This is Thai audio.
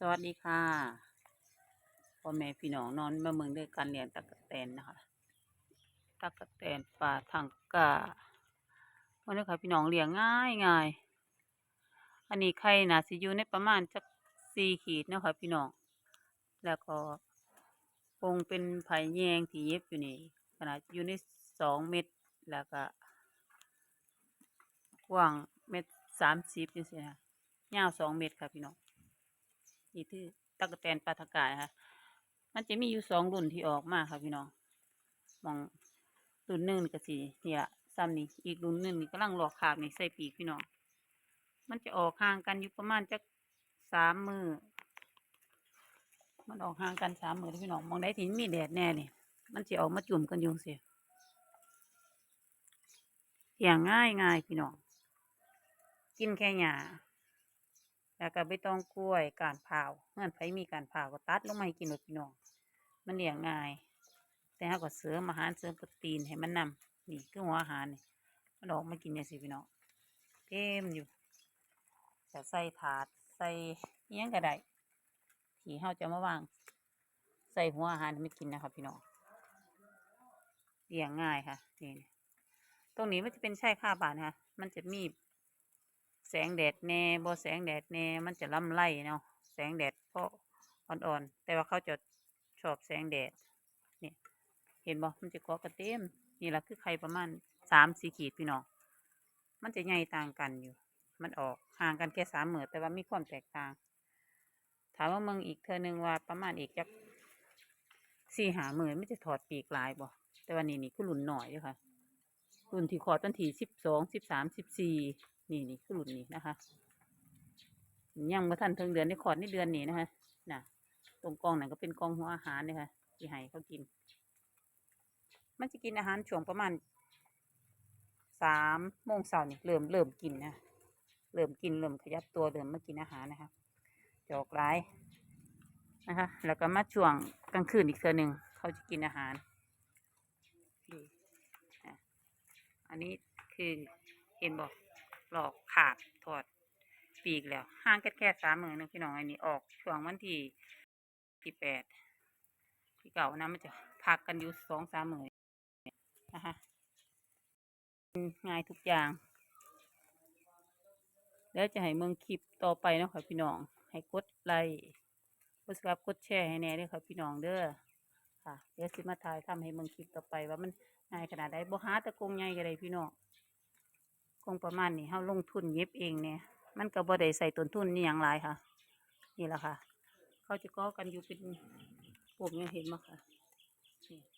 สวัสดีค่ะพ่อแม่พี่น้องนอนมาเมืองด้วยการเลี้ยงตะกะแตนนะคะตะกะแตนปลาทังกาวันนี้ค่ะพี่น้องเลี้ยงง่ายง่ายอันนี้ไข่น่าสิอยู่ในประมาณจักสี่ขีดนะคะพี่น้องแล้วก็คงเป็นไผ่แยงที่เย็บอยู่นี่ขนาดอยู่ในสองเม็ดแล้วก็กว้างเม็ดสามสิบนี่สินะยาวสองเม็ดค่ะพี่น้อง นี่คือตะกแตนปลาทะกายค่ะ มันจะมีอยู่สองรุ่นที่ออกมาค่ะพี่น้องมองรุ่นหนึ่งก็สีเนี่ละซ้ำนี่อีกรุ่นหนึ่งนี่กำลังหลอกขาบนี่ใส่ปีกพี่น้องมันจะออกห่างกันอยู่ประมาณจักสามมือมันออกห่างกันสามมือพี่น้องมองได้ที่มีแดดแน่นี่มันจะออกมาจุ่มกันอยู่เสียเสียงง่ายง่ายพี่น้องกินแค่หญ้า แล้วก็ใบตองกล้วยการเผาเมื่อไผมีการเผาก็ตัดลงมาให้กินแบบพี่น้องมันเลี้ยงง่าย แต่ถ้าก็เสริมอาหารเสริมโปรตีนให้มันนำนี่คือหัวอาหารนี่มันออกมากินเนี่ยสิพี่น้องเต็มอยู่จะใส่ถาดใส่อิหยังก็ได้ที่เฮาจะมาวางใส่หัวอาหารให้มันกินนะครับพี่น้องเลี้ยงง่ายค่ะนี่ตรงนี้มันจะเป็นไช่ค่าบาทนะคะมันจะมี แสงแดดแน่บ่แสงแดดแน่มันจะล่ำไรเนาะแสงแดดก็อ่อนๆ แต่ว่าเขาจะชอบแสงแดดเนี่ยเห็นบ่มันจะเกาะกระเต็มนี่แหละคือไข่ประมาณสามสี่ขีดพี่น้องมันจะใหญ่ต่างกันอยู่ มันออกห่างกันแค่สามหมื่นแต่ว่ามีความแตกต่าง ถามว่ามืองอีกเธอหนึ่งว่าประมาณอีกจักสี่หาหมื่นไม่จะถอดปีกลายบ่แต่ว่านี่นี่คือรุ่นหน่อยเด้วยค่ะรุ่นที่ขอดวันที่สิบสองสิบสามสิบสี่ นี่นี่คือรุ่นนี้นะคะ ยังมาทันเทิงเดือนได้ขอดในเดือนนี้นะคะน่ะ ตรงกองนั่นก็เป็นกองหัวอาหารเลยค่ะที่ให้เขากิน มันจะกินอาหารช่วงประมาณสามโมงเช้านี่เริ่มเริ่มกินนะเริ่มกินเริ่มขยับตัวเริ่มมากินอาหารนะคะจอกร้ายนะคะ แล้วก็มาช่วงกลางคืนอีกเทือหนึ่งเขาจะกินอาหารอันนี้คือเห็นบอก หลอกขาดถอดปีกแล้วห่างกันแค่สามหมื่นงพี่น้องอันนี้ออกช่วงวันที่ที่แปดที่เก่านะมันจะพักกันอยู่สองสามหมื่นนะคะง่ายทุกอย่าง แล้วจะให้เมืองคลิปต่อไปนะค่ะพี่น้อง ให้กดไลค์กดซับกดแชร์ให้แน่เด้วยค่ะพี่น้องเด้อค่ะเดี๋ยวสิมาถ่ายทำให้เมืองคลิปต่อไปว่ามันง่ายขนาดใดบ่หาตะกงใหญ่ก็ได้พี่น้อง คงประมาณนี้เฮาลงทุนเย็บเองเนี่ยมันก็บ่ได้ใส่ต้นทุนนี่อย่างไรค่ะ นี่แหละค่ะ เขาจะก่อกันอยู่เป็นผมยังเห็นไหมค่ะ